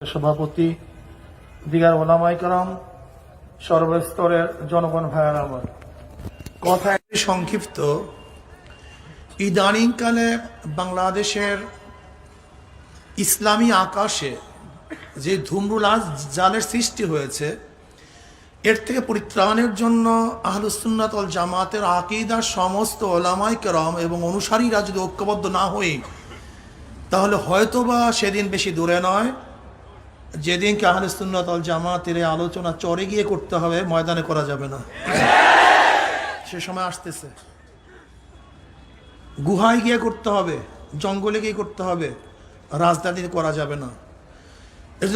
সভাপতি, দিগার ওলামাই কালাম সর্বস্তরের জনগণ ভাইয়ার আমার। কথা একটি সংক্ষিপ্ত। ইদানিংকালে বাংলাদেশের ইসলামী আকাশে যে ধুমরুল জালের সৃষ্টি হয়েছে, এর থেকে পরিত্রাণের জন্য আহলুসুন্নাত জামাতের আকিদার সমস্ত ওলামাই কেরম এবং অনুসারীরা যদি ঐক্যবদ্ধ না হই, তাহলে হয়তোবা সেদিন বেশি দূরে নয়। যেদিনকে আহলুসুন্নাত অল জামাতের আলোচনা চরে গিয়ে করতে হবে, ময়দানে করা যাবে না। সে সময় আসতেছে। গুহায় গিয়ে করতে হবে, জঙ্গলে গিয়ে করতে হবে, রাজধানী করা যাবে না।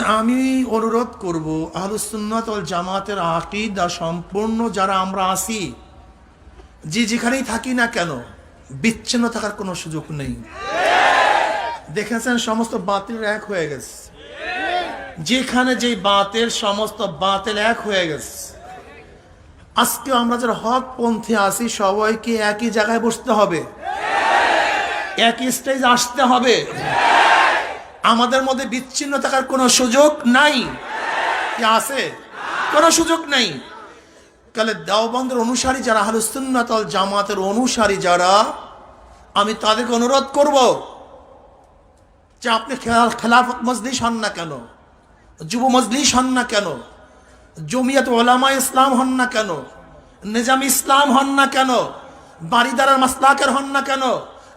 আমি অনুরোধ করব আহলুসুন্নাত ওয়াল জামাতের আকিদা সম্পূর্ণ যারা আমরা আসি যে যেখানেই থাকি না কেন, বিচ্ছিন্ন থাকার কোনো সুযোগ নেই। দেখেছেন, সমস্ত বাতিল এক হয়ে গেছে। যেখানে যে বাতের সমস্ত বাতিল এক হয়ে গেছে। আজকে আমরা যারা হক পন্থী আছি, সবাইকে একই জায়গায় বসতে হবে। একই স্টেজ আসতে হবে। আমাদের মধ্যে বিচ্ছিন্ন থাকার কোনো সুযোগ নাই। আছে? কোনো সুযোগ নেই। তাহলে দেওবন্দের অনুসারী যারা হালুসুন্নাতল জামাতের অনুসারী যারা, আমি তাদেরকে অনুরোধ করব যে আপনি খেলা- খেলাফত মজলিস হন না কেন? যুব মজলিস হন না কেন? জমিয়ত ওলামা ইসলাম হন না কেন? নিজাম ইসলাম হন না কেন? বাড়িদারের মাসলাকের হন না কেন?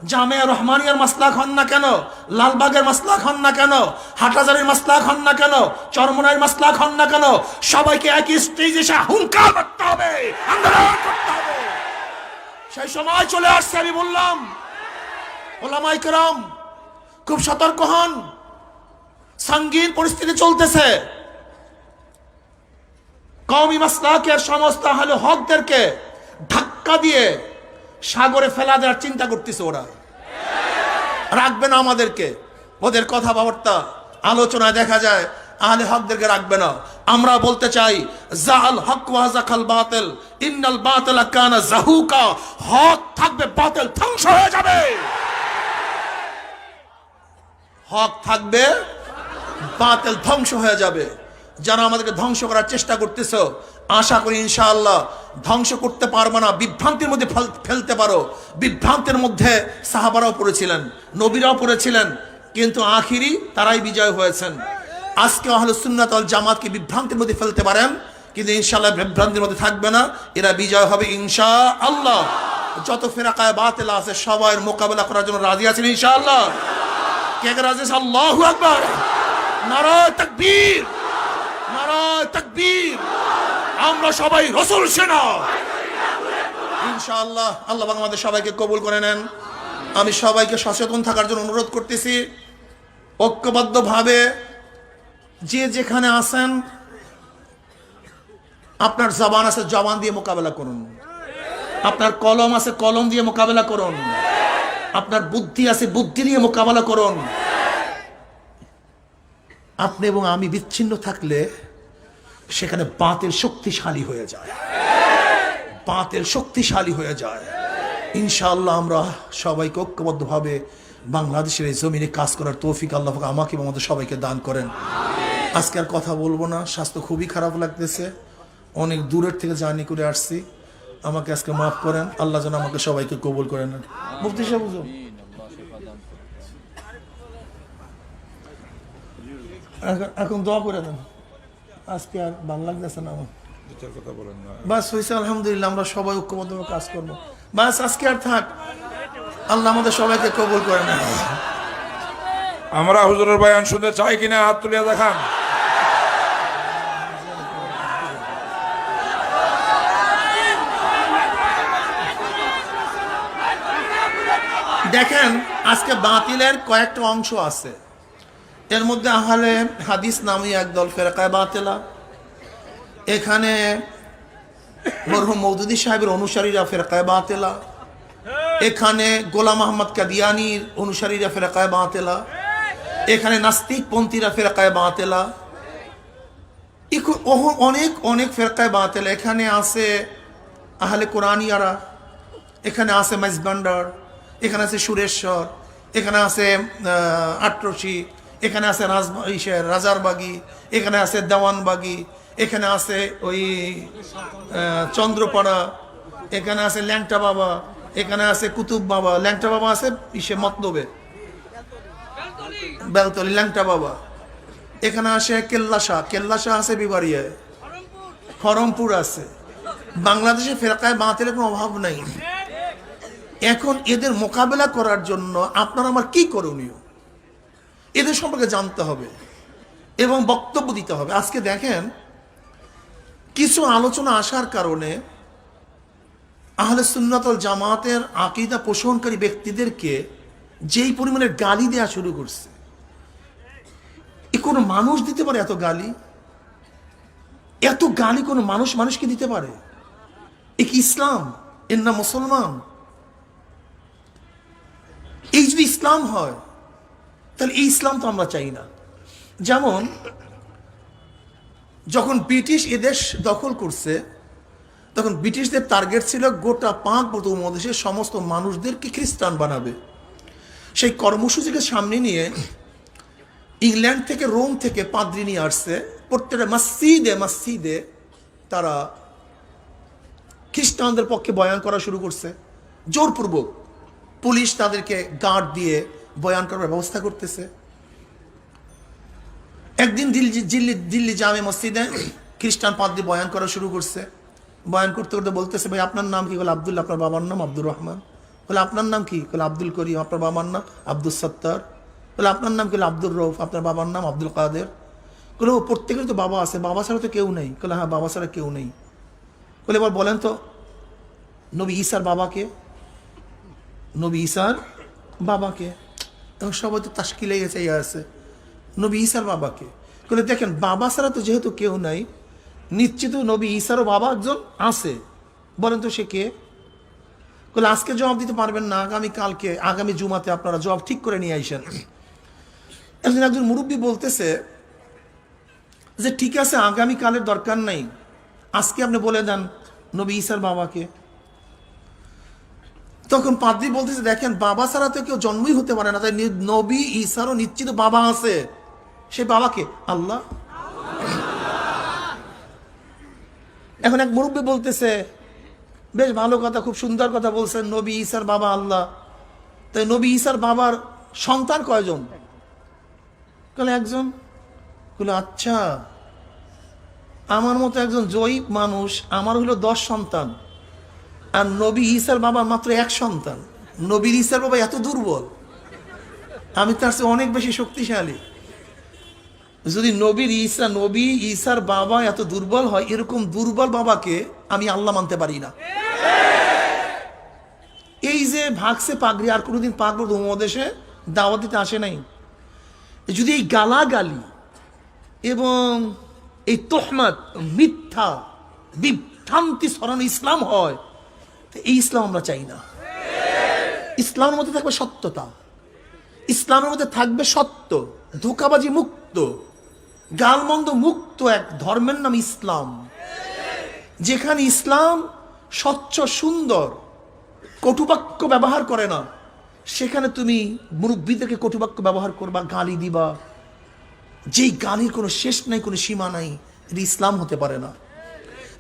জামিয়া রহমানিয়ার মাসলাক হন না কেন? লালবাগের মাসলাক হন না কেন? হাটাজারির মাসলাক হন না কেন? চরমনার মাসলাক হন না কেন? সবাইকে একই স্টেজে এসে হুঙ্কার করতে হবে। আন্দোলন করতে হবে। সেই সময় চলে আসছে, আমি বললাম ওলামাই করম, খুব সতর্ক হন। সঙ্গীন পরিস্থিতি চলতেছে। কওমি মাসলাকের সমস্ত হলো হকদেরকে ধাক্কা দিয়ে সাগরে ফেলা দেওয়ার চিন্তা করতেছে ওরা। রাখবে না আমাদেরকে। ওদের কথাবার্তা, আলোচনায় দেখা যায়, আহলে হকদেরকে রাখবে না। আমরা বলতে চাই জাহাল হক ওয়াজাকাল বাতিল, ইন্নাল বাতিল কানা জাহুকা। হক থাকবে, বাতিল ধ্বংস হয়ে যাবে। হক থাকবে বাতিল ধ্বংস হয়ে যাবে। যারা আমাদেরকে ধ্বংস করার চেষ্টা করতেছ, আশা করি ইনশাআল্লাহ ধ্বংস করতে পারবে না, বিভ্রান্তির মধ্যে ফেলতে পারো। বিভ্রান্তের মধ্যে সাহাবারাও পড়েছিলেন, নবীরাও পড়েছিলেন, কিন্তু আখিরি তারাই বিজয় হয়েছেন। আজকে আহলে সুন্নাত ওয়াল জামাতকে বিভ্রান্তির মধ্যে ফেলতে পারেন, কিন্তু ইনশাআল্লাহ বিভ্রান্তির মধ্যে থাকবে না, এরা বিজয় হবে ইনশা আল্লাহ যত ফেরাকায় বাতিল আছে সবার মোকাবেলা করার জন্য রাজি আছেন ইনশাআল্লাহ। কে রাজি আছে? আল্লাহু আকবার। নারায় তাকবীর, নারা তাকবীর। আমরা সবাই রসুল সেনা। ইনশাআল্লাহ, আল্লাহ আমাদের সবাইকে কবুল করে নেন। আমি সবাইকে সচেতন থাকার জন্য অনুরোধ করতেছি। ঐক্যবদ্ধভাবে যে যেখানে আছেন, আপনার জবান আছে, জবান দিয়ে মোকাবেলা করুন। আপনার কলম আছে, কলম দিয়ে মোকাবেলা করুন। আপনার বুদ্ধি আছে, বুদ্ধি দিয়ে মোকাবেলা করুন। আপনি এবং আমি বিচ্ছিন্ন থাকলে সেখানে বাতের শক্তিশালী হয়ে যায়। বাতের শক্তিশালী হয়ে যায়। ইনশাআল্লাহ আমরা সবাইকে ঐক্যবদ্ধভাবে বাংলাদেশের এই জমিনে কাজ করার তৌফিক আল্লাহ আমাকে আমাদের সবাইকে দান করেন। আজকে আর কথা বলব না, স্বাস্থ্য খুবই খারাপ লাগতেছে। অনেক দূরের থেকে জার্নি করে আসছি। আমাকে আজকে মাফ করেন, আল্লাহ যেন আমাকে সবাইকে কবুল করে নেন মুফতি সাহেব এখন- দোয়া করে দেন। আজকে আর ভালো লাগতেছে না আমার। বাস হয়েছে আলহামদুলিল্লাহ আমরা সবাই ঐক্যবদ্ধভাবে কাজ করব। বাস আজকে আর থাক। আল্লাহ আমাদের সবাইকে কবুল করে না আমরা হুজুরের বয়ান শুনতে চাই কিনা হাত তুলিয়া দেখান। দেখেন আজকে বাতিলের কয়েকটা অংশ আছে। এর মধ্যে আহলে হাদিস নামী একদল ফেরকায় বাতেলা। এখানে মরহুম মৌদুদি সাহেবের অনুসারীরা ফেরকায় বাতেলা। এখানে গোলাম আহমদ কাদিয়ানির অনুসারীরা ফেরকায় বাতেলা। এখানে নাস্তিক পন্থীরা ফেরকায় বাতেলা। অনেক অনেক ফেরকায় বাতেলা। এখানে আছে আহলে কোরআনিয়ারা এখানে আছে মাইজবান্ডার এখানে আছে সুরেশ্বর এখানে আছে আহ, আটরশি এখানে আছে রাজারবাগি, এখানে আছে দেওয়ানবাগি, এখানে আছে ওই চন্দ্রপাড়া, এখানে আছে ল্যাংটা বাবা, এখানে আছে কুতুব বাবা। ল্যাংটা বাবা আছে ইসে মতলবে বেলতলি, ল্যাংটা বাবা। এখানে আসে কেল্লাশা কেল্লাশা আছে বিবারিয়ায় খরমপুর আছে। বাংলাদেশে ফেরাকায় বাতিলের কোনো অভাব নাই। এখন এদের মোকাবেলা করার জন্য আপনার আমার কি করণীয়? এদের সম্পর্কে জানতে হবে এবং বক্তব্য দিতে হবে। আজকে দেখেন, কিছু আলোচনা আসার কারণে আহলে সুন্নাতল জামাতের আকিদা পোষণকারী ব্যক্তিদেরকে যেই পরিমাণে গালি দেওয়া শুরু করছে, এ কোনো মানুষ দিতে পারে এত গালি? এত গালি কোনো মানুষ মানুষকে দিতে পারে? এ কি ইসলাম? এর না মুসলমান? এই যদি ইসলাম হয় তাহলে এই ইসলাম তো আমরা চাই না। যেমন, যখন ব্রিটিশ এদেশ দখল করছে, তখন ব্রিটিশদের টার্গেট ছিল গোটা পাক উপমহাদেশের সমস্ত মানুষদেরকে খ্রিস্টান বানাবে। সেই কর্মসূচিকে সামনে নিয়ে ইংল্যান্ড থেকে রোম থেকে পাদ্রি নিয়ে আসছে। প্রত্যেকটা মসজিদে মসজিদে তারা খ্রিস্টানদের পক্ষে বয়ান করা শুরু করছে। জোরপূর্বক পুলিশ তাদেরকে গার্ড দিয়ে বয়ান করার ব্যবস্থা করতেছে। একদিন দিল্লি দিল্লি দিল্লি জামে মসজিদে খ্রিস্টান পাদ্রি বয়ান করা শুরু করছে। বয়ান করতে করতে বলতেছে, ভাই, আপনার নাম কি? বলে আব্দুল আপনার বাবার নাম আব্দুর রহমান। বলে, আপনার নাম কি? বলে, আব্দুল করিম, আপনার বাবার নাম আব্দুল সত্তার। বলে, আপনার নাম কি? বলে আব্দুল রৌফ, আপনার বাবার নাম আব্দুল কাদের। বলে, ও প্রত্যেকের তো বাবা আছে, বাবা ছাড়া তো কেউ নেই। বলে হ্যাঁ বাবা ছাড়া কেউ নেই। বলে, এবার বলেন তো, নবী ঈসার বাবাকে, নবী ঈসার বাবাকে। এবং সবাই তো তাস্কিলে গেছে ইয়ে আছে। নবী ঈসার বাবাকে। বলে দেখেন, বাবা ছাড়া তো যেহেতু কেউ নাই, নিশ্চিত নবী ঈসারও বাবা একজন আছে। বলেন তো সে কে? বলে, আজকে জবাব দিতে পারবেন না, আগামী কালকে, আগামী জুমাতে আপনারা জবাব ঠিক করে নিয়ে আইসেন। একজন একজন মুরব্বী বলতেছে যে, ঠিক আছে, আগামী কালের দরকার নাই। আজকে আপনি বলে দেন নবী ঈসার বাবাকে। তখন পাদ্রি বলতেছে, দেখেন, বাবা ছাড়া তো কেউ জন্মই হতে পারে না। তাই নবী ঈসারও নিশ্চিত বাবা আছে। সে বাবাকে আল্লাহ। এখন এক মুরব্বী বলতেছে, বেশ ভালো কথা, খুব সুন্দর কথা বলছেন, নবী ঈসার বাবা আল্লাহ। তাই নবী ঈসার বাবার সন্তান কয়জন? বলে একজন। বলে আচ্ছা আমার মতো একজন জয়ীব মানুষ, আমার হলো দশ সন্তান। আর নবী ঈসার বাবা মাত্র এক সন্তান। নবীর ঈসার বাবা এত দুর্বল। আমি তার চেয়ে অনেক বেশি শক্তিশালী। যদি নবীর ঈসা, নবী ঈসার বাবা এত দুর্বল হয়, এরকম দুর্বল বাবাকে আমি আল্লাহ মানতে পারি না। এই যে ভাগসে পাগড়ি, আর কোনোদিন পাগড় উপমহাদেশে দাওয়াত দিতে আসে নাই। যদি এই গালাগালি এবং এই তোহমত, মিথ্যা, বিভ্রান্তি সরানো ইসলাম হয় এই ইসলাম আমরা চাই না। ইসলামের মধ্যে থাকবে সত্যতা। ইসলামের মধ্যে থাকবে সত্য। ধোকাবাজি মুক্ত। গালমন্দ মুক্ত এক ধর্মের নাম ইসলাম। যেখানে ইসলাম স্বচ্ছ, সুন্দর, কটুবাক্য ব্যবহার করে না, সেখানে তুমি মুরব্বীদেরকে কটুবাক্য ব্যবহার করবা, গালি দিবা। যেই গালির কোনো শেষ নাই, কোনো সীমা নাই, এটা ইসলাম হতে পারে না।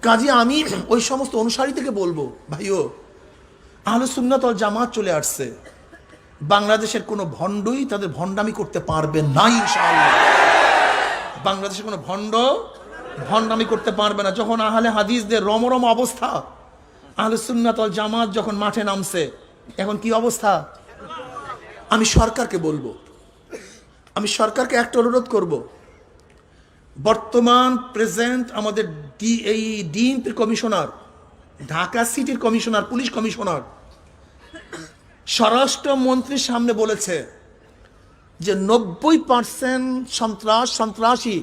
কাজে আমি ওই সমস্ত অনুসারী থেকে বলব, ভাইও, আহলে সুন্নাত ওয়াল জামাত চলে আসছে। বাংলাদেশের কোনো ভণ্ডই তাদের ভণ্ডামি করতে পারবে না, ইনশাআল্লাহ। বাংলাদেশের কোনো ভণ্ড ভণ্ডামি করতে পারবে না। যখন আহলে হাদিসদের রমরম অবস্থা, আহলে সুন্নাত ওয়াল জামাত যখন মাঠে নামছে, এখন কি অবস্থা? আমি সরকারকে বলব। আমি সরকারকে একটা অনুরোধ করব বর্তমান প্রেজেন্ট আমাদের ডি এই ডিএমপির কমিশনার, ঢাকা সিটির কমিশনার, পুলিশ কমিশনার, স্বরাষ্ট্রমন্ত্রীর সামনে বলেছে যে নব্বই পার্সেন্ট সন্ত্রাস, সন্ত্রাসী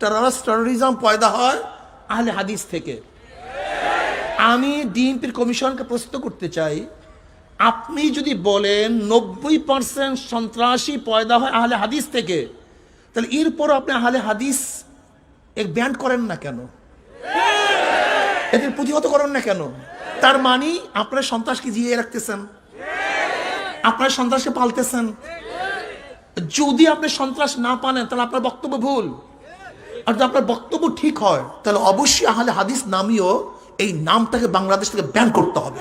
টেরারিস্ট টেরোরিজম পয়দা হয় আহলে হাদিস থেকে। আমি ডিএমপির কমিশনকে প্রশ্ন করতে চাই, আপনি যদি বলেন নব্বই পার্সেন্ট সন্ত্রাসী পয়দা হয় আহলে হাদিস থেকে, তাহলে এরপর আপনি আহলে হাদিস এক ব্যান্ড করেন না কেন? এদের প্রতিহত করেন না কেন? তার মানে আপনার সন্ত্রাসকে জিয়ে রাখতেছেন? আপনার সন্ত্রাসকে পালতেছেন? যদি আপনি সন্ত্রাস না পানেন, তাহলে আপনার বক্তব্য ভুল। আর যদি আপনার বক্তব্য ঠিক হয়, তাহলে অবশ্যই আহলে হাদিস নামিও এই নামটাকে বাংলাদেশ থেকে ব্যান করতে হবে।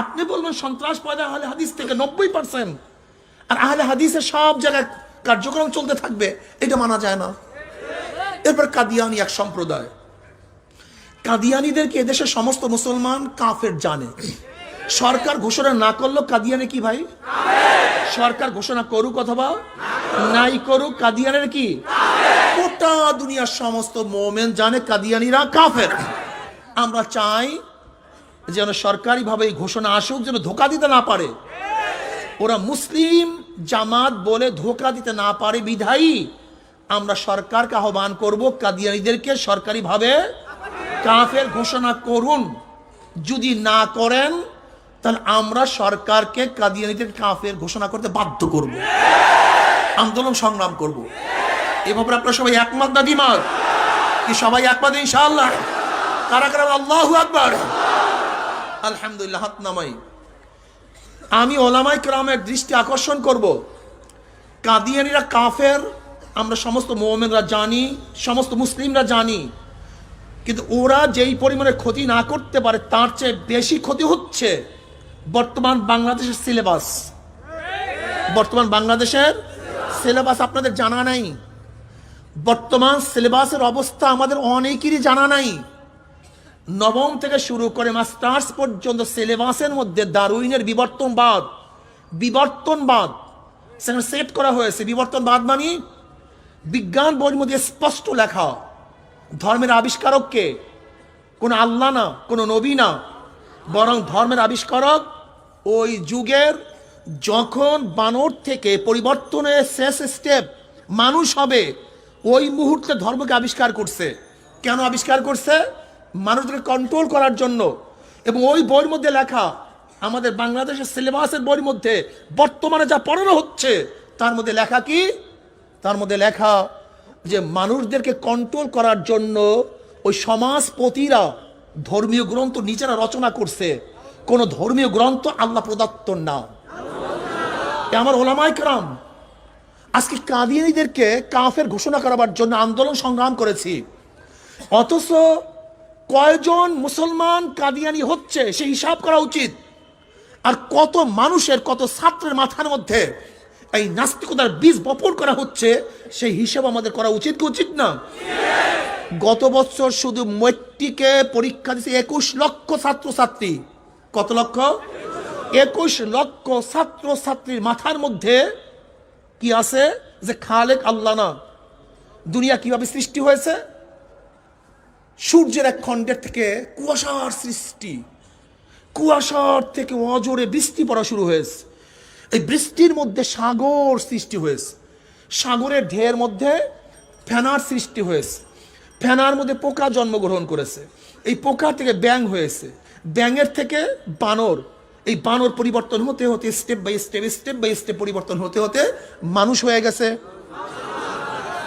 আপনি বলবেন, সন্ত্রাস পয়দা আহলে হাদিস থেকে নব্বই পার্সেন্ট আর আহলে হাদিসের সব জায়গায় কার্যক্রম চলতে থাকবে, এটা মানা যায় না। এরপর কাদিয়ানি এক সম্প্রদায়। কাদিয়ানিদেরকে এদেশের সমস্ত মুসলমান কাফের জানে। সরকার ঘোষণা না করল কাদিয়ানি কি ভাই? সরকার ঘোষণা করুক অথবা নাই করুক, কাদিয়ানের কি? গোটা দুনিয়ার সমস্ত মোমেন জানে কাদিয়ানিরা কাফের। আমরা চাই যেন সরকারিভাবে এই ঘোষণা আসুক, যেন ধোকা দিতে না পারে। ওরা মুসলিম জামাত বলে ধোকা দিতে না পারে, বিধায়ী। আমরা সরকারকে আহ্বান করব, কাদিয়ানিদেরকে সরকারিভাবে কাফের ঘোষণা করুন। যদি না করেন, তাহলে আমরা সরকারকে কাদিয়ানিদের কাফের ঘোষণা করতে বাধ্য করব। আন্দোলন সংগ্রাম করব। এ ব্যাপারে আপনারা সবাই একমত না দ্বিমত? কি সবাই একমত ইনশাআল্লাহ? কারা কারা? আল্লাহু আকবার। আলহামদুলিল্লাহ, হাত নামাই। আমি ওলামাই ক্রামের দৃষ্টি আকর্ষণ করব। কাদিয়ানিরা কাফের আমরা সমস্ত মোমেনরা জানি, সমস্ত মুসলিমরা জানি। কিন্তু ওরা যেই পরিমাণে ক্ষতি না করতে পারে, তার চেয়ে বেশি ক্ষতি হচ্ছে বর্তমান বাংলাদেশের সিলেবাস। বর্তমান বাংলাদেশের সিলেবাস আপনাদের জানা নাই। বর্তমান সিলেবাসের অবস্থা আমাদের অনেকেরই জানা নাই। নবম থেকে শুরু করে মাস্টার্স পর্যন্ত সিলেবাসের মধ্যে দারুইনের বিবর্তনবাদ বিবর্তনবাদ, সেখানে সেট করা হয়েছে। বিবর্তনবাদ মানে বিজ্ঞান বইয়ের মধ্যে স্পষ্ট লেখা, ধর্মের আবিষ্কারককে। কোনো আল্লাহ না, কোনো নবী না। বরং ধর্মের আবিষ্কারক ওই যুগের যখন বানর থেকে পরিবর্তনের শেষ স্টেপ মানুষ হবে, ওই মুহূর্তে ধর্মকে আবিষ্কার করছে। কেন আবিষ্কার করছে? মানুষকে কন্ট্রোল করার জন্য। এবং ওই বইয়ের মধ্যে লেখা, আমাদের বাংলাদেশের সিলেবাসের বইয়ের মধ্যে বর্তমানে যা পড়ানো হচ্ছে, তার মধ্যে লেখা কি? তার মধ্যে লেখা যে মানুষদেরকে কন্ট্রোল করার জন্য ওই সমাজপতিরা ধর্মীয় গ্রন্থ নিজেরা রচনা করছে। কোন ধর্মীয় গ্রন্থ আল্লাহ প্রদত্ত না। আমার ওলামাই কারাম, আজকে কাদিয়ানিদেরকে কাফের ঘোষণা করাবার জন্য আন্দোলন সংগ্রাম করেছি। অথচ কয়জন মুসলমান কাদিয়ানি হচ্ছে সে হিসাব করা উচিত। আর কত মানুষের, কত ছাত্রের মাথার মধ্যে এই নাস্তিকতার বীজ বপন করা হচ্ছে, সেই হিসাব আমাদের করা উচিত কি উচিত না? গত বছর শুধু মৈত্রিকে পরীক্ষা দিচ্ছে একুশ লক্ষ ছাত্রছাত্রী। কত লক্ষ? একুশ লক্ষ ছাত্রছাত্রীর মাথার মধ্যে কি আছে? যে খালেক আল্লাহ না। দুনিয়া কীভাবে সৃষ্টি হয়েছে? সূর্যের এক খণ্ডের থেকে কুয়াশার সৃষ্টি। কুয়াশার থেকে অজোরে বৃষ্টি পড়া শুরু হয়েছে। এই বৃষ্টির মধ্যে সাগর সৃষ্টি হয়েছে। সাগরের ঢের মধ্যে ফেনার সৃষ্টি হয়েছে। ফেনার মধ্যে পোকা জন্মগ্রহণ করেছে। এই পোকা থেকে ব্যাং হয়েছে। ব্যাঙের থেকে বানর। এই বানর পরিবর্তন হতে হতে step by step step by step পরিবর্তন হতে হতে মানুষ হয়ে গেছে।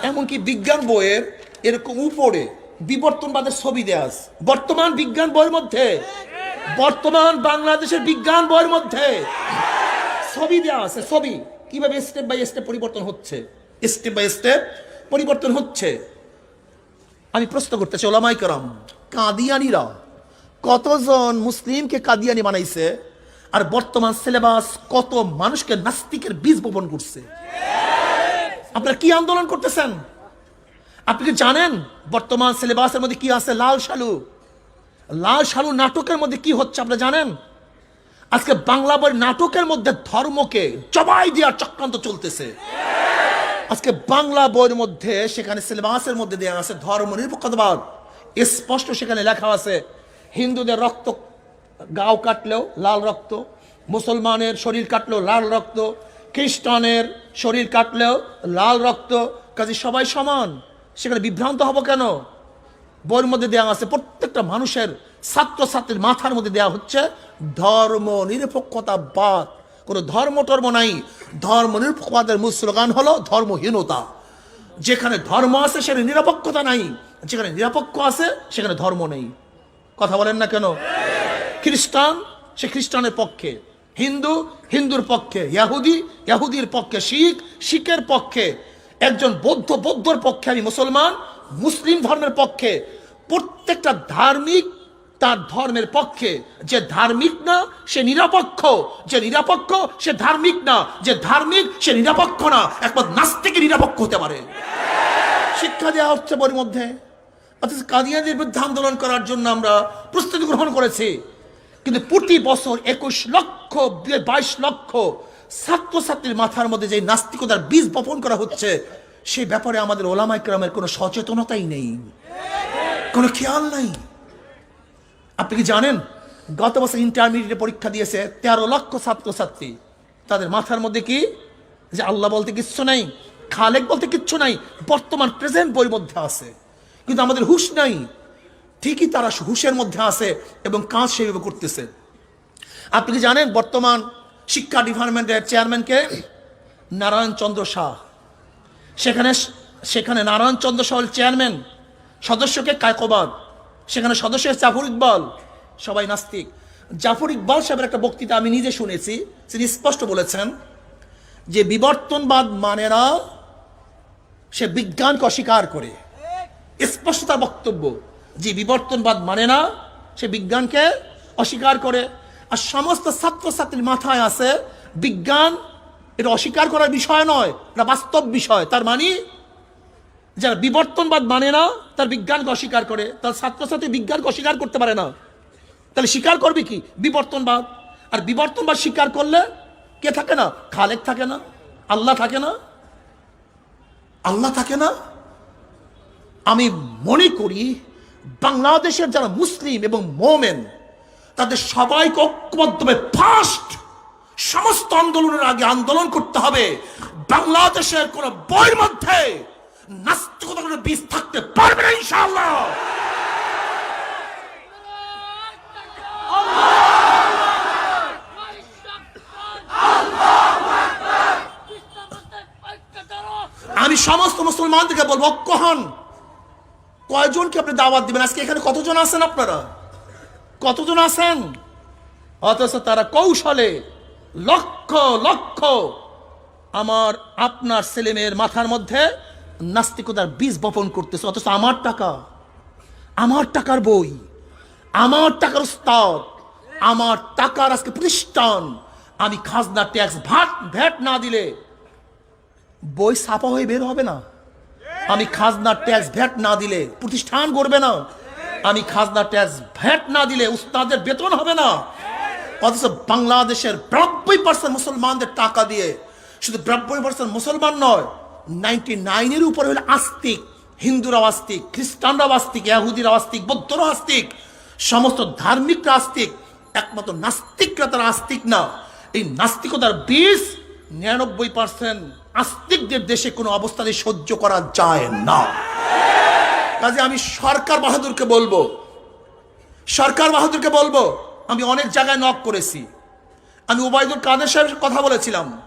এমনকি বিজ্ঞান বইয়ের এরকম উপরে বিবর্তনবাদের ছবি দেয়া আছে। বর্তমান বিজ্ঞান বইয়ের মধ্যে। বর্তমান বাংলাদেশের বিজ্ঞান বইয়ের মধ্যে। ছবি দেওয়া আছে, ছবি। কীভাবে স্টেপ বাই স্টেপ পরিবর্তন হচ্ছে? স্টেপ বাই স্টেপ পরিবর্তন হচ্ছে। আমি প্রশ্ন করতেছি ওলামাই করম, কাদিয়ানিরা কতজন মুসলিমকে কাদিয়ানি বানাইছে আর বর্তমান সিলেবাস কত মানুষকে নাস্তিকের বীজ বপন করছে? আপনারা কি আন্দোলন করতেছেন? আপনি কি জানেন বর্তমান সিলেবাসের মধ্যে কি আছে? লাল শালু। লাল শালু নাটকের মধ্যে কি হচ্ছে আপনারা জানেন? আজকে বাংলা বই নাটকের মধ্যে ধর্মকে জবাই দেওয়ার চক্রান্ত চলতেছে। আজকে বাংলা বইয়ের মধ্যে সেখানে সিলেবাসের মধ্যে দেওয়া আছে ধর্ম নিরপেক্ষতাবাদ স্পষ্ট সেখানে লেখা আছে, হিন্দুদের রক্ত গাও কাটলেও লাল রক্ত, মুসলমানের শরীর কাটলেও লাল রক্ত, খ্রিস্টানের শরীর কাটলেও লাল রক্ত, কাজে সবাই সমান। সেখানে বিভ্রান্ত হব কেন? বইয়ের মধ্যে দেওয়া আছে প্রত্যেকটা মানুষের ছাত্রছাত্রীর মাথার মধ্যে দেওয়া হচ্ছে ধর্ম নিরপেক্ষতাবাদ কোনো ধর্ম টর্ম নাই। ধর্ম নিরপেক্ষবাদের মূল স্লোগান হলো ধর্মহীনতা। যেখানে ধর্ম আছে, সেখানে নিরপেক্ষতা নাই। যেখানে নিরপেক্ষ আছে, সেখানে ধর্ম নেই। কথা বলেন না কেন? খ্রিস্টান, সে খ্রিস্টানের পক্ষে। হিন্দু, হিন্দুর পক্ষে। ইয়াহুদি, ইয়াহুদির পক্ষে। শিখ, শিখের পক্ষে। একজন বৌদ্ধ, বৌদ্ধর পক্ষে আমি মুসলমান, মুসলিম ধর্মের পক্ষে। প্রত্যেকটা ধার্মিক তার ধর্মের পক্ষে যে ধার্মিক না, সে নিরপেক্ষ। যে নিরপেক্ষ, সে ধার্মিক না। যে ধার্মিক, সে নিরপেক্ষ না। একমাত্র নাস্তিকে নিরপেক্ষ হতে পারে। শিক্ষা দেওয়া হচ্ছে বইয়ের মধ্যে। অথচ কাদিয়াদের বিরুদ্ধে আন্দোলন করার জন্য আমরা প্রস্তুতি গ্রহণ করেছি। কিন্তু প্রতি বছর একুশ লক্ষ, বাইশ লক্ষ ছাত্রছাত্রীর মাথার মধ্যে যে নাস্তিকতার বীজ বপন করা হচ্ছে, সেই ব্যাপারে আমাদের ওলামাইক্রামের কোনো সচেতনতাই নেই। কোনো খেয়াল নাই। আপনি কি জানেন? গত বছর ইন্টারমিডিয়েটে পরীক্ষা দিয়েছে তেরো লক্ষ ছাত্রছাত্রী। তাদের মাথার মধ্যে কি? যে আল্লাহ বলতে কিচ্ছু নাই, খালেক বলতে কিচ্ছু নাই, বর্তমান প্রেজেন্ট বই মধ্যে আছে। কিন্তু আমাদের হুশ নাই। ঠিকই তারা হুশের মধ্যে আছে এবং কাজ সেভাবে করতেছে। আপনি কি জানেন বর্তমান শিক্ষা ডিপার্টমেন্টের চেয়ারম্যানকে নারায়ণ চন্দ্র শাহ। সেখানে সেখানে নারায়ণ চন্দ্র শাহ চেয়ারম্যান সদস্যকে কায়কোবাদ। সেখানে সদস্য জাফর ইকবাল, সবাই নাস্তিক। জাফর ইকবাল সাহেবের একটা বক্তৃতা আমি নিজে শুনেছি, তিনি স্পষ্ট বলেছেন যে বিবর্তনবাদ মানে না সে বিজ্ঞানকে অস্বীকার করে। স্পষ্ট তার বক্তব্য যে বিবর্তনবাদ মানে না সে বিজ্ঞানকে অস্বীকার করে। আর সমস্ত ছাত্রছাত্রীর মাথায় আছে, বিজ্ঞান এটা অস্বীকার করার বিষয় নয়, এটা বাস্তব বিষয়। তার মানে যারা বিবর্তনবাদ মানে না, তার বিজ্ঞানকে অস্বীকার করে, তার ছাত্রছাত্রী বিজ্ঞানকে অস্বীকার করতে পারে না। তাহলে স্বীকার করবে কি? বিবর্তনবাদ। আর বিবর্তনবাদ স্বীকার করলে কে থাকে না? খালেক থাকে না? আল্লাহ থাকে না? আল্লাহ থাকে না? আমি মনে করি বাংলাদেশের যারা মুসলিম এবং মোমেন, তাদের সবাইকে ঐক্যবদ্ধভাবে ফার্স্ট সমস্ত আন্দোলনের আগে আন্দোলন করতে হবে। বাংলাদেশের কোন বইয়ের মধ্যে নাস্তিকতা কোনো বীজ থাকতে পারবে না, ইনশাআল্লাহ। আমি সমস্ত মুসলমানদেরকে বলব ঐক্য হন। কয়জনকে আপনি দাওয়াত দিবেন? আজকে এখানে কতজন আছেন আপনারা? কতজন আছেন? অথচ তারা কৌশলে লক্ষ লক্ষ আমার আপনার ছেলে মেয়ের মাথার মধ্যে নাস্তিকতার বীজ বপন করতেছে, অথচ আমার টাকা, আমার টাকার বই, আমার টাকার উস্তাদ, আমার টাকার আজকে প্রতিষ্ঠান, আমি খাজনা, ট্যাক্স, ভাট, ভ্যাট না দিলে বই ছাপা হয়ে বের হবে না। আমি খাজনা, ট্যাক্স, ভ্যাট না দিলে প্রতিষ্ঠান করবে না। আমি খাজনা, ট্যাক্স, ভ্যাট না দিলে উস্তাদের বেতন হবে না। অথচ বাংলাদেশের নব্বই পার্সেন্ট মুসলমানদের টাকা দিয়ে শুধু নব্বই পার্সেন্ট মুসলমান নয় নাইনটি নাইনের উপরে হলো আস্তিক হিন্দুরাও আস্তিক খ্রিস্টানরাও আস্তিক ইয়াহুদিরাও আস্তিক বৌদ্ধরাও আস্তিক, সমস্ত ধার্মিকরা আস্তিক, একমাত্র নাস্তিকরা তারা আস্তিক না। এই নাস্তিকতার বীজ নিরানব্বই পার্সেন্ট আস্তিকদের দেশে কোনো অবস্থাতে সহ্য করা যায় না। কাজে আমি সরকার বাহাদুরকে বলব, সরকার বাহাদুরকে বলব, আমি অনেক জায়গায় নক করেছি। আমি ওবায়দুল কাদের সাহেবের কথা বলেছিলাম।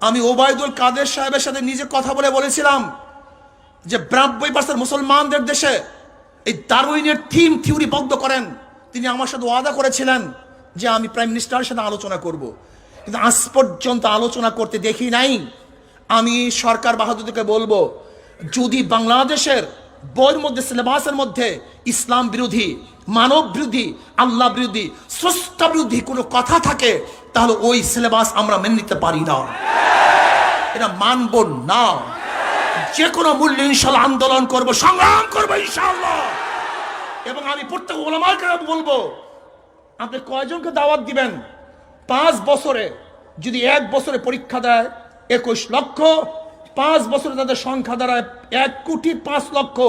আমি ওবায়দুল কাদের সাহেবের সাথে নিজে কথা বলে বলেছিলাম যে ব্রাহ্মই পার্সেন্ট মুসলমানদের দেশে এই দারুইনের থিম থিওরি বদ্ধ করেন। তিনি আমার সাথে ওয়াদা করেছিলেন যে আমি প্রাইম মিনিস্টারের সাথে আলোচনা করব। কিন্তু আজ পর্যন্ত আলোচনা করতে দেখি নাই। আমি সরকার বাহাদুরকে বলব, যদি বাংলাদেশের বইয়ের মধ্যে, সিলেবাসের মধ্যে ইসলাম বিরোধী, মানব বিরোধী, আল্লাহ বিরোধী, স্রষ্টা বিরোধী কোনো কথা থাকে তাহলে ওই সিলেবাস আমরা মেনে নিতে পারি না। এটা মানব না। যে কোনো মূল্যে ইনশাল্লাহ আন্দোলন করব, সংগ্রাম করব ইনশাল্লাহ। এবং আমি প্রত্যেক ওলামাকে বলব, আপনি কয়জনকে দাওয়াত দিবেন? পাঁচ বছরে, যদি এক বছরে পরীক্ষা দেয় একুশ লক্ষ, পাঁচ বছরে তাদের সংখ্যা দাঁড়ায় এক কোটি পাঁচ লক্ষ।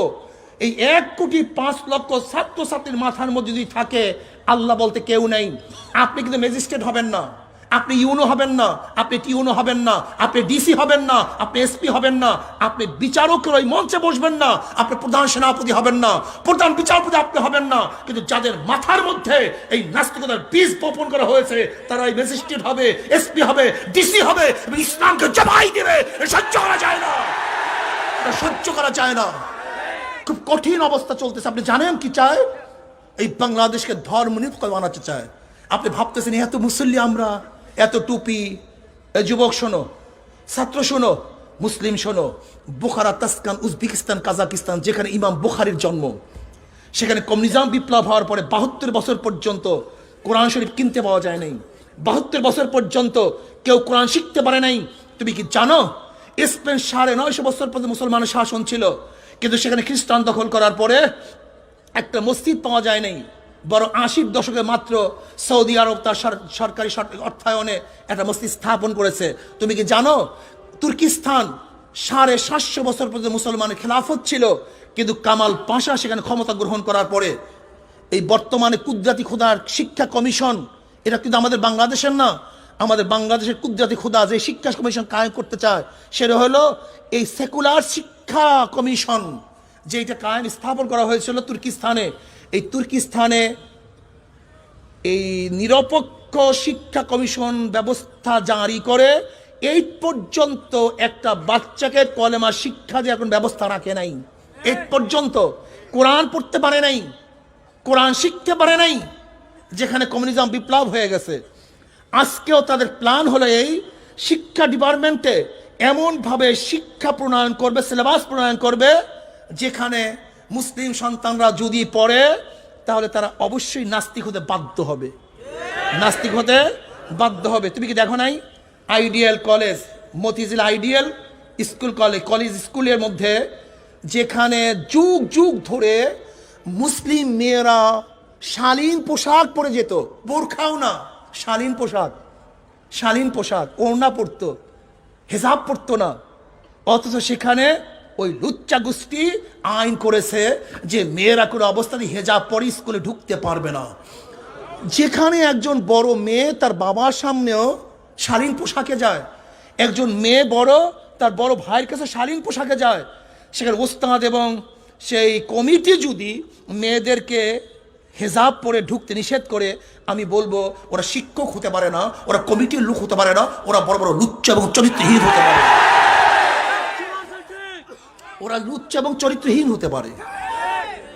এই এক কোটি পাঁচ লক্ষ ছাত্রছাত্রীর মাথার মধ্যে যদি থাকে আল্লাহ বলতে কেউ নেই। আপনি কিন্তু ম্যাজিস্ট্রেট হবেন না। আপনি ইউনো হবেন না। আপনি টিউনো হবেন না। আপনি ডিসি হবেন না। আপনি এসপি হবেন না। আপনি বিচারকের ওই মঞ্চে বসবেন না। আপনি প্রধান সেনাপতি হবেন না। প্রধান বিচারপতি আপনি হবেন না। কিন্তু যাদের মাথার মধ্যে এই নাস্তিকতার বীজ বপন করা হয়েছে, তারা এই ম্যাজিস্ট্রেট হবে, এসপি হবে, ডিসি হবে ইসলামকে জবাই দেবে। সহ্য করা যায় না। সহ্য করা যায় না। খুব কঠিন অবস্থা চলতেছে। আপনি জানেন কি চায়? এই বাংলাদেশকে ধর্ম নিরপেক্ষ বানাতে চায়। আপনি ভাবতেছেন, এত মুসল্লি আমরা, এত টুপি। যুবক শোনো, ছাত্র শোনো, মুসলিম শোনো, বোখারা তাসকান উজবেকিস্তান, কাজাকিস্তান, যেখানে ইমাম বুখারির জন্ম, সেখানে কমিউনিজম বিপ্লব হওয়ার পরে বাহাত্তর বছর পর্যন্ত কোরআন শরীফ কিনতে পাওয়া যায় নাই। বাহাত্তর বছর পর্যন্ত কেউ কোরআন শিখতে পারে নাই। তুমি কি জানো, স্পেন সাড়ে নয়শো বছর পর্যন্ত মুসলমানের শাসন ছিল, কিন্তু সেখানে খ্রিস্টান দখল করার পরে একটা মসজিদ পাওয়া যায় নাই। বরং আশির দশকে মাত্র সৌদি আরব তার সরকারি সর- অর্থায়নে একটা মসজিদ স্থাপন করেছে। তুমি কি জানো? তুর্কিস্তান সাড়ে সাতশো বছর পর্যন্ত মুসলমানের খেলাফত ছিল, কিন্তু কামাল পাশা সেখানে ক্ষমতা গ্রহণ করার পরে এই বর্তমানে কুদরাতি খোদার শিক্ষা কমিশন, এটা কিন্তু আমাদের বাংলাদেশের না, আমাদের বাংলাদেশের কুদরাতি খোদা যে শিক্ষা কমিশন কায়েম করতে চায়, সেটা হলো এই সেকুলার শিক্ষা কমিশন। যেটা কায়েম স্থাপন করা হয়েছিল তুর্কিস্তানে। এই তুর্কিস্তানে এই নিরপেক্ষ শিক্ষা কমিশন ব্যবস্থা জারি করে এই পর্যন্ত একটা বাচ্চাকে কলেমা শিক্ষা দিয়ে এখন ব্যবস্থা রাখে নাই। এই পর্যন্ত কোরআন পড়তে পারে নাই, কোরআন শিখতে পারে নাই, যেখানে কমিউনিজম বিপ্লব হয়ে গেছে। আজকেও তাদের প্ল্যান হলো এই শিক্ষা ডিপার্টমেন্টে এমনভাবে শিক্ষা প্রণয়ন করবে, সিলেবাস প্রণয়ন করবে যেখানে মুসলিম সন্তানরা যদি পড়ে, তাহলে তারা অবশ্যই নাস্তিক হতে বাধ্য হবে। নাস্তিক হতে বাধ্য হবে। তুমি কি দেখো নাই? Ideal college, Motijheel ideal school college college স্কুলের মধ্যে যেখানে যুগ যুগ ধরে মুসলিম মেয়েরা শালীন পোশাক পরে যেত। বোরখাও না, শালীন পোশাক। শালীন পোশাক, ওড়না পরতো, হেজাব পরতো না। অথচ সেখানে ওই লুচ্চা গোষ্ঠী আইন করেছে যে মেয়েরা কোনো অবস্থাতে হেজাব পরে স্কুলে ঢুকতে পারবে না। যেখানে একজন বড় মেয়ে তার বাবার সামনেও শালীন পোশাকে যায়, একজন মেয়ে বড় তার বড় ভাইয়ের কাছে শালীন পোশাকে যায়, সেখানে ওস্তাদ এবং সেই কমিটি যদি মেয়েদেরকে হেজাব পরে ঢুকতে নিষেধ করে, আমি বলব ওরা শিক্ষক হতে পারে না, ওরা কমিটির লোক হতে পারে না, ওরা বড় বড় লুচ্চ এবং চরিত্রহীন হতে পারে ওরা লুচ্চ এবং চরিত্রহীন হতে পারে।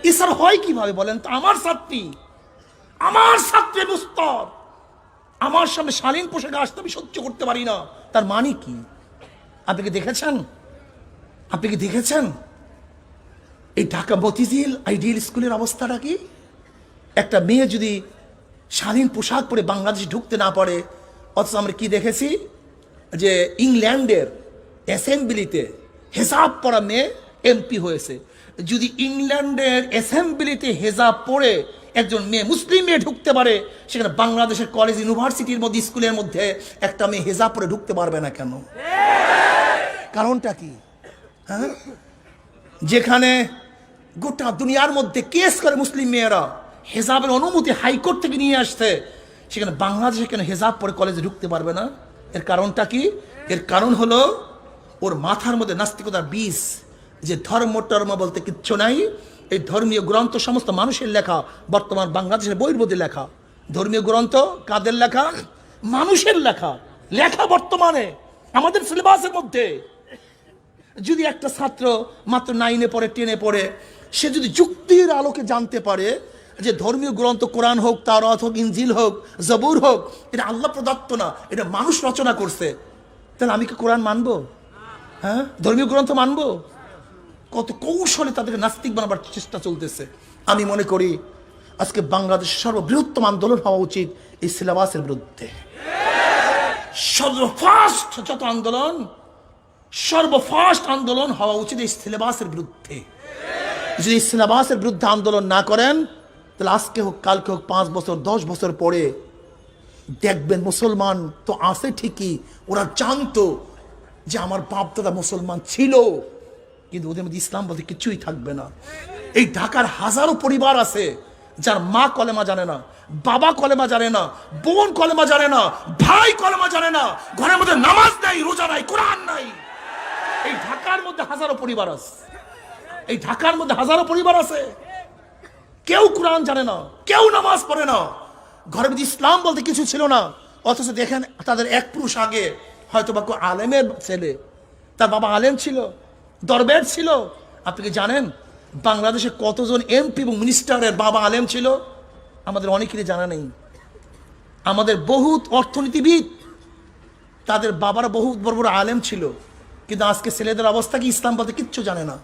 এছাড়া হয় কীভাবে বলেন তো? আমার ছাত্রী আমার ছাত্রী মুস্তর আমার সামনে শালীন পোশাকে আসতে আমি সহ্য করতে পারি না। তার মানে কি? আপনি কি দেখেছেন? আপনি কি দেখেছেন? এই ঢাকা মতিঝিল আইডিয়াল স্কুলের অবস্থাটা কি? একটা মেয়ে যদি শালীন পোশাক পরে বাংলাদেশে ঢুকতে না পারে, অথচ আমরা কি দেখেছি? যে ইংল্যান্ডের অ্যাসেম্বলিতে হেজাব পরা মেয়ে এমপি হয়েছে। যদি ইংল্যান্ডের অ্যাসেম্বলিতে হেজাব পড়ে একজন মেয়ে মুসলিম মেয়ে ঢুকতে পারে, সেখানে বাংলাদেশের কলেজ, ইউনিভার্সিটির মধ্যে, স্কুলের মধ্যে একটা মেয়ে হেজাব পরে ঢুকতে পারবে না কেন? কারণটা কি? হ্যাঁ? যেখানে গোটা দুনিয়ার মধ্যে কেস করে মুসলিম মেয়েরা হেজাবের অনুমতি হাইকোর্ট থেকে নিয়ে আসছে, সেখানে বাংলাদেশে কেন হেজাব পরে কলেজে ঢুকতে পারবে না? এর কারণটা কি? এর কারণ হলো ওর মাথার মধ্যে নাস্তিকতার বীজ যে ধর্ম, টর্ম বলতে কিচ্ছু নাই। এই ধর্মীয় গ্রন্থ সমস্ত মানুষের লেখা, বর্তমান বাংলাদেশের বইয়ের মধ্যে লেখা। ধর্মীয় গ্রন্থ কাদের লেখা? মানুষের লেখা। লেখা বর্তমানে, আমাদের সিলেবাসের মধ্যে। যদি একটা ছাত্র মাত্র নাইনে পড়ে টেনে পড়ে, সে যদি যুক্তির আলোকে জানতে পারে যে ধর্মীয় গ্রন্থ কোরআন হোক তারত হোক ইঞ্জিল হোক, জবুর হোক, এটা আল্লাহ প্রদত্ত না, এটা মানুষ রচনা করছে। তাহলে আমি কি কোরআন মানবো? হ্যাঁ? ধর্মীয় গ্রন্থ মানবো? কত কৌশলে তাদেরকে নাস্তিক বানাবার চেষ্টা চলতেছে। আমি মনে করি আজকে বাংলাদেশের সর্ববৃহত্তম আন্দোলন হওয়া উচিত এই সিলেবাসের বিরুদ্ধে। সর্বফার্স্ট যত আন্দোলন সর্বফার্স্ট আন্দোলন হওয়া উচিত এই সিলেবাসের বিরুদ্ধে। যদি সিলেবাসের বিরুদ্ধে আন্দোলন না করেন, তাহলে আজকে হোক, কালকে হোক, পাঁচ বছর, দশ বছর পরে দেখবেন মুসলমান তো আছে ঠিকই, ওরা জানতো যে আমার বাপ দাদা মুসলমান ছিল। কিন্তু ওদের মধ্যে ইসলাম বলতে কিছুই থাকবে না। এই ঢাকার হাজারো পরিবার আছে, যার মা কলেমা জানে না, বাবা কলেমা জানে না, বোন কলেমা জানে না, ভাই কলেমা জানে না, ঘরের মধ্যে নামাজ নাই, রোজা নাই, কোরআন নাই। এই ঢাকার মধ্যে হাজারো পরিবার আছে। এই ঢাকার মধ্যে হাজারো পরিবার আছে। কেউ কোরআন জানে না, কেউ নামাজ পড়ে না। ঘরের মধ্যে ইসলাম বলতে কিছু ছিল না। অথচ দেখেন তাদের এক পুরুষ আগে হয়তো বা আলেমের ছেলে। তার বাবা আলেম ছিল, দরবের ছিল। আপনি কি জানেন, বাংলাদেশে কতজন এমপি এবং মিনিস্টারের বাবা আলেম ছিল? আমাদের অনেকেরই জানা নেই। আমাদের বহুত অর্থনীতিবিদ, তাদের বাবারা বহুত বড় বড় আলেম ছিল। কিন্তু আজকে ছেলেদের অবস্থা কি ইসলাম বলতে কিচ্ছু জানে না।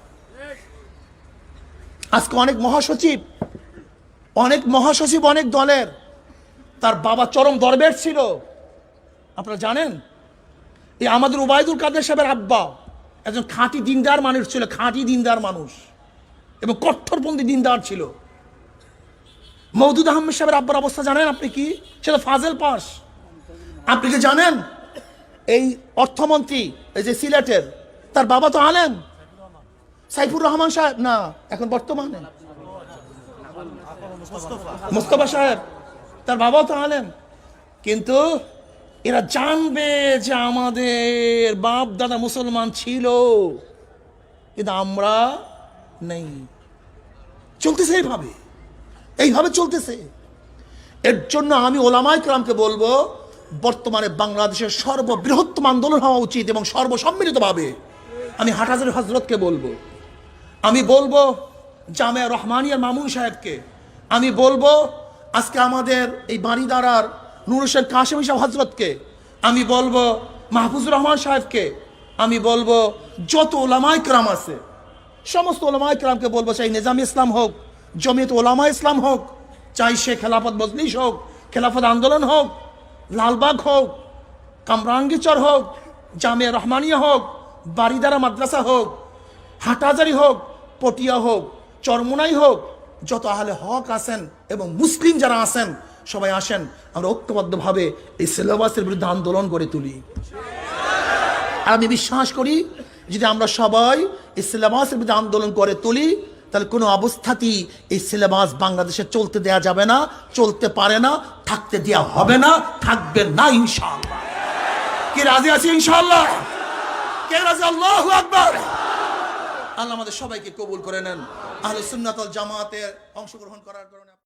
আজকে অনেক মহাসচিব অনেক মহাসচিব, অনেক দলের। তার বাবা চরম দরবেশ ছিল। আপনারা জানেন এই আমাদের ওবায়দুল কাদের সাহেবের আব্বা, একজন খাঁটি দিনদার মানুষ ছিল, খাঁটি দিনদার মানুষ এবং কট্টরপন্থী দিনদার ছিল। মৌদুদ আহমেদ সাহেবের আব্বার অবস্থা জানেন আপনি কি? সেটা ফাজেল পাস। আপনি কি জানেন? এই অর্থমন্ত্রী, এই যে সিলেটের, তার বাবা তো আলেম। সাইফুর রহমান সাহেব, না, এখন বর্তমানে। মুস্তফা সাহেব, তার বাবাও তো আলেম। কিন্তু এরা জানবে যে আমাদের বাপ দাদা মুসলমান ছিল, কিন্তু আমরা নেই। চলতেছে এইভাবে। এইভাবে চলতেছে। এর জন্য আমি ওলামাই কালামকে বলব, বর্তমানে বাংলাদেশের সর্ববৃহত্তম আন্দোলন হওয়া উচিত এবং সর্বসম্মিলিতভাবে আমি হাটাজার হজরতকে বলব। আমি বলব জামিয়া রহমানিয়ার মামুন সাহেবকে, আমি বলব আজকে আমাদের এই বাড়িদারার নুর হোসেন কাশেম সাহেব হজরতকে আমি বলব মাহফুজুর রহমান সাহেবকে। আমি বলব যত ওলামাই ক্রাম আছে, সমস্ত ওলামাই ক্রামকে বলব চাই নিজাম ইসলাম হোক, জমিয়ত ওলামা ইসলাম হোক, চাই সে খেলাফত মজলিস হোক, খেলাফত আন্দোলন হোক, লালবাগ হোক, কামরাঙ্গিচর হোক, জামিয়া রহমানিয়া হোক বাড়িদারা মাদ্রাসা হোক হাটাজারি হোক, পটিয়া হোক, চরমোনাই হোক, যত আহলে হক আছেন এবং মুসলিম যারা আছেন সবাই আসেন, আমরা ঐক্যবদ্ধভাবে এই সিলেবাসের বিরুদ্ধে আন্দোলন গড়ে তুলি। আর আমি বিশ্বাস করি, যদি আমরা সবাই এই সিলেবাসের বিরুদ্ধে আন্দোলন করে তুলি, তাহলে কোনো অবস্থাতেই এই সিলেবাস বাংলাদেশে চলতে দেয়া যাবে না, চলতে পারে না, থাকতে দেয়া হবে না, থাকবে না, ইনশাআল্লাহ। কে রাজি আছে, ইনশাআল্লাহ? কে রাজি? আল্লাহ আল্লাহ আমাদের সবাইকে কবুল করে নেন। আহলে সুন্নাত ওয়াল জামাতের অংশগ্রহণ করার কারণে।